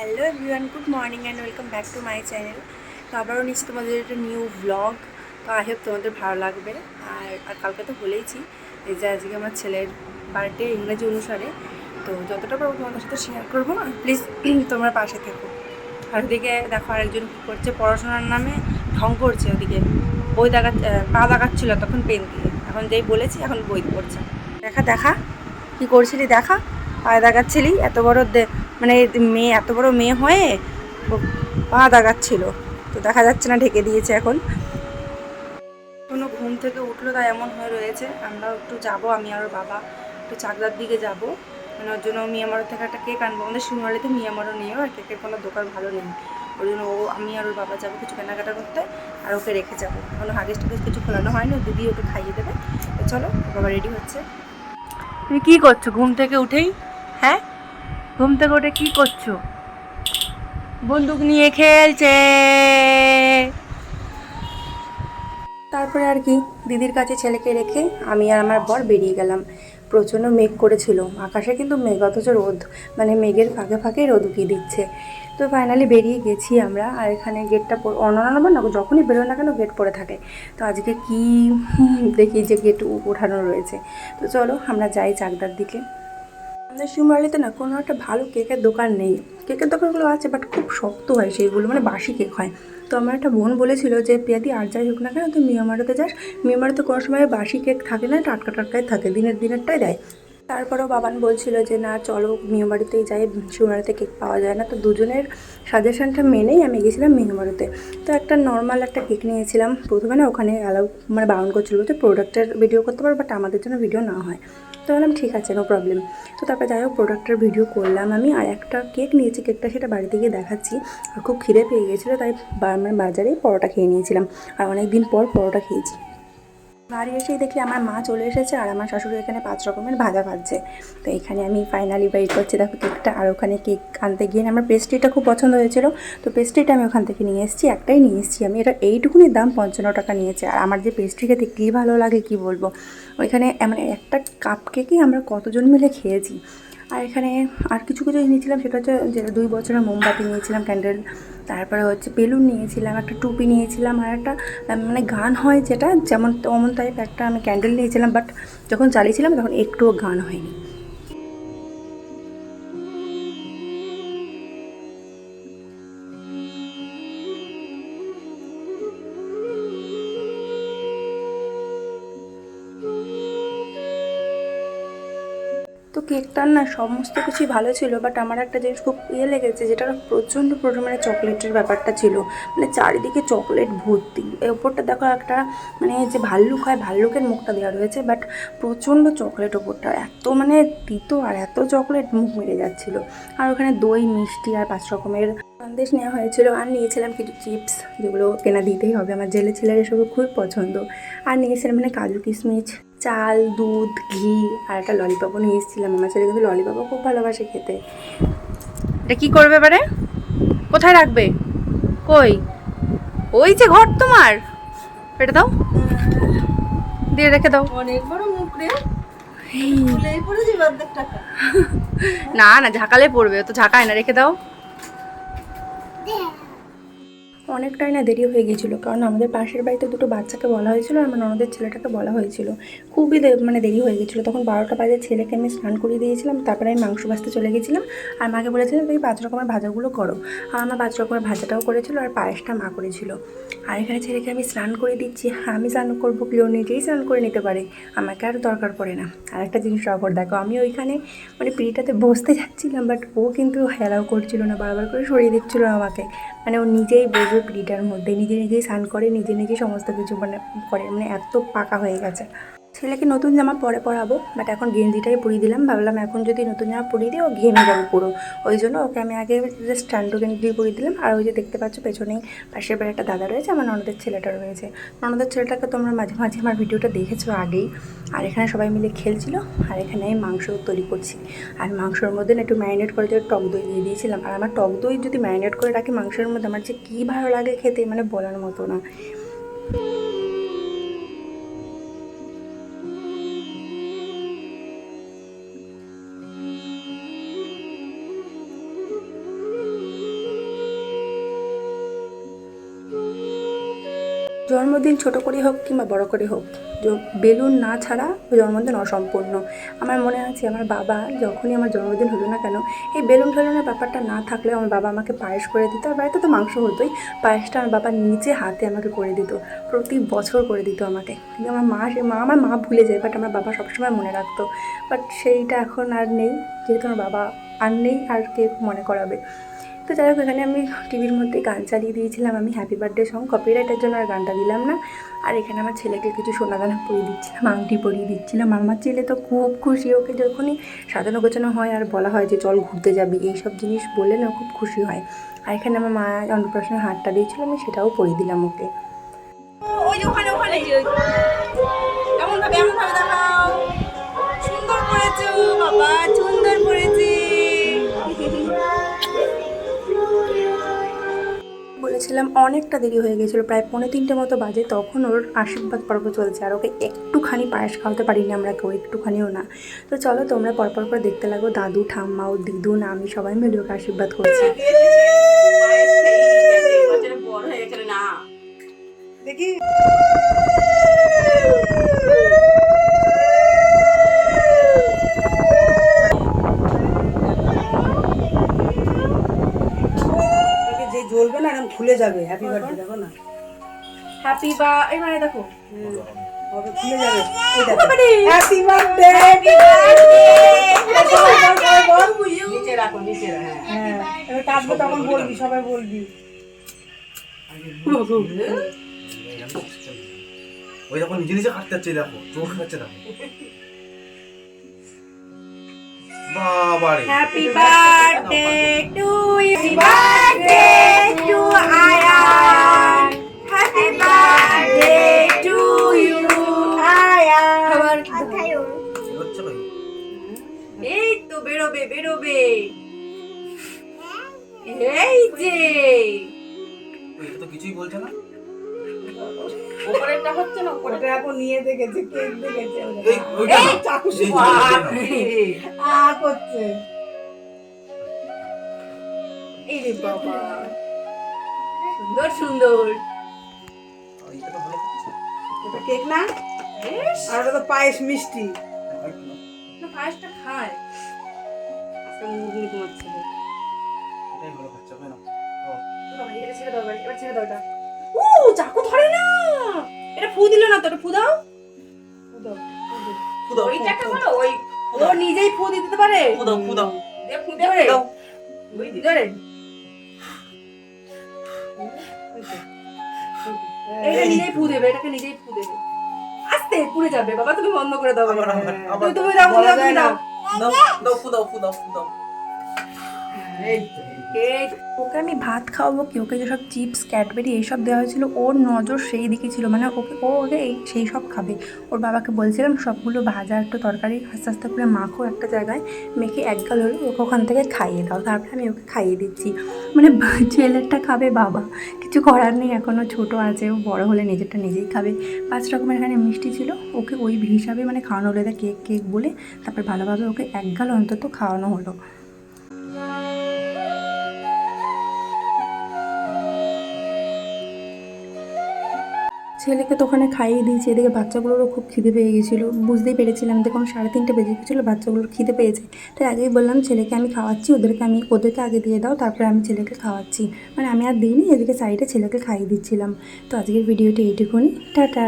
Hello everyone good morning and welcome back to my channel তো আবারও নিচ্ছি তোমাদের একটা নিউ ব্লগ তো আই হোপ তোমাদের ভালো লাগবে। আর আর কালকে তো বলেইছি যে আজকে আমার ছেলের বার্থডে ইংরেজি অনুসারে। তো যতটা পারব তোমাদের সাথে শেয়ার করব। আর প্লিজ তোমরা পাশে থেকো। আর ওদিকে দেখো আরেকজন কী করছে পড়াশোনার নামে ঢং করছে ওদিকে। বই দেখা পা দেখাচ্ছিলো তখন পেন দিয়ে। এখন যেই বলেছি, এখন বই পড়ছে। দেখা দেখা। কি করছিলি? দেখা। পায়ে দাগাচ্ছিলি এত বড় মানে মেয়ে, এত বড় মেয়ে হয়ে পা দাগাচ্ছিল। তো দেখা যাচ্ছে না, ঢেকে দিয়েছে এখন। কোনো ঘুম থেকে উঠল, তাই এমন হয়ে রয়েছে। আমরাও একটু যাব, আমি আর বাবা একটু চাকদার দিকে যাব। মানে ওর জন্য মিয়ামারো থেকে একটা কেক আনব। আমাদের শিমুরালিতে মিয়ামারো নিয়েও আর কেকের কোনো দোকান ভালো নেই। ওই জন্য ও, আমি আর ওর বাবা যাব কিছু কেনাকাটা করতে, আর ওকে রেখে যাব। কোনো হাগেস টাগেস কিছু খোলানো হয়নি ও দিদি ওকে খাইয়ে দেবে। তো চলো বাবা রেডি হচ্ছে। তুমি কী করছ? ঘুম থেকে উঠেই? হ্যাঁ? ঘুম থেকে উঠে কী করছ? বন্দুক নিয়ে খেলছে। তারপরে আর কি, দিদির কাছে ছেলেকে রেখে আমি আর আমার বর বেরিয়ে গেলাম। প্রচণ্ড মেঘ করেছিল। আকাশে কিন্তু মেঘ অথচ রোদ মানে মেঘের ফাঁকে ফাঁকে রোদ উঠিয়ে দিচ্ছে। তো ফাইনালি বেরিয়ে গেছি আমরা, আর এখানে গেটটা অন্যান্য না যখনই বেরোয় না কেন গেট পড়ে থাকে। তো আজকে কি দেখি যে গেট ওঠানো রয়েছে। তো চলো আমরা যাই চাকদার দিকে। আমাদের শিমরালিতে না কোনো একটা ভালো কেকের দোকান নেই। কেকের দোকানগুলো আছে বাট খুব শক্ত হয় সেইগুলো মানে বাসি কেক হয়। তো আমার একটা বোন বলেছিল যে, পিয়াদি, আর যাই হোক না কেন, তুই মিয়ামারোতে যাস। মিয়ামারোতে কোনো সময় বাসি কেক থাকে না, টাটকা টাটকাই থাকে, দিনের দিনেরটাই দেয়। তারপরেও বাবান বলছিল যে, না, চলো মিয়ামারিতেই যাই শিমরালিতে কেক পাওয়া যায় না। তো দুজনের সাজেশনটা মেনেই আমি গেছিলাম মিয়ামারিতে তো একটা নর্মাল একটা কেক নিয়েছিলাম। প্রথমে না ওখানে অ্যালাউ মানে বারণ করছিল যে প্রোডাক্টের ভিডিও করতে পারো বাট আমাদের জন্য ভিডিও না হয়। তো বললাম, ঠিক আছে নো প্রবলেম তো তারপরে যাই হোক প্রোডাক্টের ভিডিও করলাম আমি, আর একটা কেক নিয়েছি কেকটা সেটা বাড়িতে গিয়ে দেখাচ্ছি। আর খুব খিদে পেয়ে গিয়েছিল, তাই আমার মানে বাজারেই পরোটা খেয়ে নিয়েছিলাম। আর অনেক দিন পর পরোটা খেয়েছি। বাড়ি এসেই দেখি আমার মা চলে এসেছে আর আমার শাশুড়ি এখানে পাঁচ রকমের ভাজা ভাজছে। তো এখানে আমি ফাইনালি বাইট করছি। দেখো কেকটা আর ওখানে কেক আনতে গিয়ে আমার পেস্ট্রিটা খুব পছন্দ হয়েছিল। তো পেস্ট্রিটা আমি ওখান থেকে নিয়ে এসেছি, একটাই নিয়ে এসেছি। আমি এটা এইটুকুনি দাম পঞ্চান্ন টাকা নিয়েছে। আর আমার যে পেস্ট্রি খেতে কী ভালো লাগে কি বলব? ওইখানে মানে একটা কাপ কেকই আমরা কতজন মিলে খেয়েছি। আর এখানে আর কিছু কিছু নিয়েছিলাম সেটা হচ্ছে যেটা দুই বছরের মোমবাতি নিয়েছিলাম ক্যান্ডেল তারপরে হচ্ছে বেলুন নিয়েছিলাম, একটা টুপি নিয়েছিলাম, আর একটা মানে গান হয় যেটা, যেমন অমন টাইপ একটা আমি ক্যান্ডেল নিয়েছিলাম বাট যখন চালিয়েছিলাম তখন একটুও গান হয়নি। তো কেকটার না সমস্ত কিছুই ভালো ছিল বাট আমার একটা জিনিস খুব ইয়ে লেগেছে, যেটা প্রচণ্ড পরিমাণে চকলেটের ব্যাপারটা ছিল। মানে চারিদিকে চকলেট ভর্তি। এর ওপরটা দেখো একটা মানে যে ভাল্লুক হয়, ভাল্লুকের মুখটা দেওয়া রয়েছে বাট প্রচণ্ড চকলেট ওপরটা এত মানে তিতো আর এত চকলেট মুখ মেরে যাচ্ছিল। আর ওখানে দই, মিষ্টি আর পাঁচ রকমের সন্দেশ নেওয়া হয়েছিল। আর নিয়েছিলাম কিছু চিপস, যেগুলো কেনা দিতেই হবে। আমার জেলে ছেলের এসব খুবই পছন্দ। আর নিয়েছিলাম মানে কাজু কিশমিশ চাল দুধ ঘি আর একটা ললিপপও নিয়ে এসেছিলাম। আমার ছেলে কিন্তু ললিপপও খুব ভালোবাসে খেতে। এটা কী করবে এবারে? কোথায় রাখবে? কই? ওই যে ঘর তোমার। এটা দাও। দিয়ে রেখে দাও। অনেক বড় মুখ রে। না না ঝাঁকালে পড়বে। তো ঝাঁকায় না। রেখে দাও। অনেকটাই না দেরি হয়ে গিয়েছিল। কারণ আমাদের পাশের বাড়িতে দুটো বাচ্চাকে বলা হয়েছিল আর আমার ননদের ছেলেটাকে বলা হয়েছিল। খুবই মানে দেরি হয়ে গেছিল তখন বারোটা বাজে ছেলেকে আমি স্নান করিয়ে দিয়েছিলাম। তারপরে আমি মাংস ভাজতে চলে গেছিলাম আর মাকে বলেছিলাম, তুমি পাঁচ রকমের ভাজাগুলো করো। আর আমার পাঁচ রকমের ভাজাটাও করেছিল আর পায়েসটা মা করেছিল। আর এখানে ছেলেকে আমি স্নান করে দিচ্ছি। আমি স্নান করব কি ও নিজেই স্নান করে নিতে পারে? আমাকে আর দরকার পড়ে না। আর একটা জিনিস অপর দেখো, আমি ওইখানে মানে পিড়িটাতে বসতে যাচ্ছিলাম, বাট ও কিন্তু হেলাও করছিল না। বারবার করে সরিয়ে দিচ্ছিল আমাকে। মানে ও নিজেই বসবে পিড়িটার মধ্যে নিজে নিজেই স্নান করে, নিজে নিজেই সমস্ত কিছু মানে করে। মানে এত পাকা হয়ে গেছে। ছেলেকে নতুন জামা পরে পরাবো বাট এখন গেঞ্জিটাই পরিয়ে দিলাম। ভাবলাম এখন যদি নতুন জামা পরিয়ে দিই, ও ঘেমে যাবে পুরো। ওই জন্য ওকে আমি আগে জাস্ট স্ট্যান্ডো গেঞ্জি পরিয়ে দিলাম। আর ওই যে দেখতে পাচ্ছ, পেছনেই পাশের বাড়ি একটা দাদা রয়েছে, আমার ননদের ছেলেটা রয়েছে। ননদের ছেলেটাকে তোমরা মাঝে মাঝে আমার ভিডিওটা দেখেছ আগেই। আর এখানে সবাই মিলে খেলছিল, আর এখানে আমি মাংস তৈরি করছি। আর মাংসের মধ্যে একটু ম্যারিনেট করে যে টক দই দিয়ে দিয়েছিলাম। আর আমার টক দই যদি ম্যারিনেট করে রাখি, মাংসের মধ্যে আমার যে কী ভালো লাগে খেতে মানে বলার মতো না। জন্মদিন ছোট করে হোক কিংবা বড় করে হোক বেলুন না ছাড়া জন্মদিন অসম্পূর্ণ। আমার মনে আছে আমার বাবা যখনই আমার জন্মদিন হলো না কেন, এই বেলুন ঠেলুনের ব্যাপারটা না থাকলেও আমার বাবা আমাকে পায়েস করে দিত। আর বাড়িতে তো মাংস হতোই, পায়েসটা আমার বাবা নিজে হাতে আমাকে করে দিত, প্রতি বছর করে দিত আমাকে। কিন্তু আমার মা সে মা আমার মা ভুলে যায় বাট আমার বাবা সবসময় মনে রাখতো। বাট সেইটা এখন আর নেই, যেহেতু আমার বাবা আর নেই আর কে মনে করাবে। তো যাই হোক এখানে আমি টিভির মধ্যে গান চালিয়ে দিয়েছিলাম। আমি হ্যাপি বার্থডে সং কপিরাইটের জন্য আর গানটা দিলাম না। আর এখানে আমার ছেলেকে কিছু সোনা দানা পরিয়ে দিচ্ছিলাম আংটি পরিয়ে দিচ্ছিলাম। আমার ছেলে তো খুব খুশি ওকে যখনই সাজানো গোছানো হয় আর বলা হয় যে চল ঘুরতে যাবি। এইসব জিনিস বললে না খুব খুশি হয়। আর এখানে আমার মা অন্নপ্রাশনের হারটা দিয়েছিল আমি সেটাও পরিয়ে দিলাম ওকে। ওই ওখানে ওখানে। এমন ভাবে এমন ভাবে দেখাও। সুন্দর করেছ বাবা সুন্দর করেছে। বলেছিলাম অনেকটা দেরি হয়ে গেছিল প্রায় পৌনে তিনটে মতো বাজে তখন ওর আশীর্বাদ পর্ব চলছে। আর ওকে একটুখানি পায়েস খাওয়াতে পারিনি আমরা কেউ একটুখানিও না। তো চলো তোমরা পরপর করে দেখতে লাগো দাদু ঠাম্মা ও দিদু না আমি সবাই মিলে ওকে আশীর্বাদ করছি। বড় না। দেখি ওকে যে জ্বলবে না এরকম খুলে যাবে হ্যাপি বার্থডে দেখো না। হ্যাপি বা এই মানে দেখো। হবে খুলে যাবে। এই দেখো হ্যাপি বার্থডে নিচে রাখো নিচে রাখো হ্যাঁ। এবার কাটবে তখন বলবি সবাই বলবি। ওই যখন নিজে নিজে কাটতে যাচ্ছে দেখো চোখ খাচ্ছে দেখো। বাবারে। Happy birthday to you birthday to বেরোবে বেরোবে। এই যে। এটা তো কিছুই বলছে না। উপরেরটা হচ্ছে না উপরে? এখন নিয়ে দেখেছে কেক দেখেছে এই ওইটা এই না। চাকু এই যে, বাপরে। আ করছে। এই রে বাবা। সুন্দর সুন্দর। এটা কেক না? আর ওটা তো পায়েস মিষ্টি। পায়েসটা খায়। এটাই ভালো খাচ্ছে হবে না এটা ছেড়ে দাও এবার, ছেড়ে দাও এটা ও চাকু ধরে না! এটা ফু দিল না তো এটা ফু দাও। ফু দাও, ওইটাকে ফু, বলো ওই ও নিজেই ফু দিতে পারে? ফু দাও ফু দাও। দে ফু দে রে দাও। ওই নিজেই ফু দেবে এটাকে নিজেই ফু দেবে। আস্তে পুড়ে যাবে বাবা তুমি বন্ধ করে দাও। তুমি তুমি দাও তুমি দাও। তুমি যায় না। দাও দাও দাও ফু দাও ফু দাও ফু দাও এই তো, এই ওকে আমি ভাত খাওয়াবো কি? ওকে যেসব চিপস, ক্যাডবেরি এইসব দেওয়া হয়েছিল, ওর নজর সেই দিকে ছিল। মানে ওকে, ও ওকে এই সেই সব খাবে। ওর বাবাকে বলছিলাম, সবগুলো ভাজা একটু তরকারি আস্তে আস্তে করে মাখো একটা জায়গায়, মেখে এক গাল হলো, ওকে ওখান থেকে খাইয়ে দাও। তারপরে আমি ওকে খাইয়ে দিচ্ছি। মানে ছেলেরটা খাবে বাবা। কিছু করার নেই এখনও ছোট আছে, ও বড় হলে নিজেরটা নিজেই খাবে। পাঁচ রকমের এখানে মিষ্টি ছিল, ওকে ওই হিসাবে মানে খাওয়ানো হলো কেক কেক বলে। তারপর ভালোভাবে ওকে এক গাল অন্তত খাওয়ানো হলো। ছেলেকে তো ওখানে খাইয়ে দিয়েছি, এদিকে বাচ্চাগুলোরও খুব খিদে পেয়ে গেছিল। বুঝতেই পেরেছিলাম দেখুন সাড়ে তিনটে বেজে গেছিল, বাচ্চাগুলোর খিদে পেয়েছে। তাই আগেই বললাম, ছেলেকে আমি খাওয়াচ্ছি, ওদেরকে আমি, ওদেরকে আগে দিয়ে দাও, তারপরে আমি ছেলেকে খাওয়াচ্ছি। মানে আমি আর দিইনি, এদিকে সাইডে ছেলেকে খাইয়ে দিচ্ছিলাম। তো আজকের ভিডিওটি এইটুকুনি। টাটা।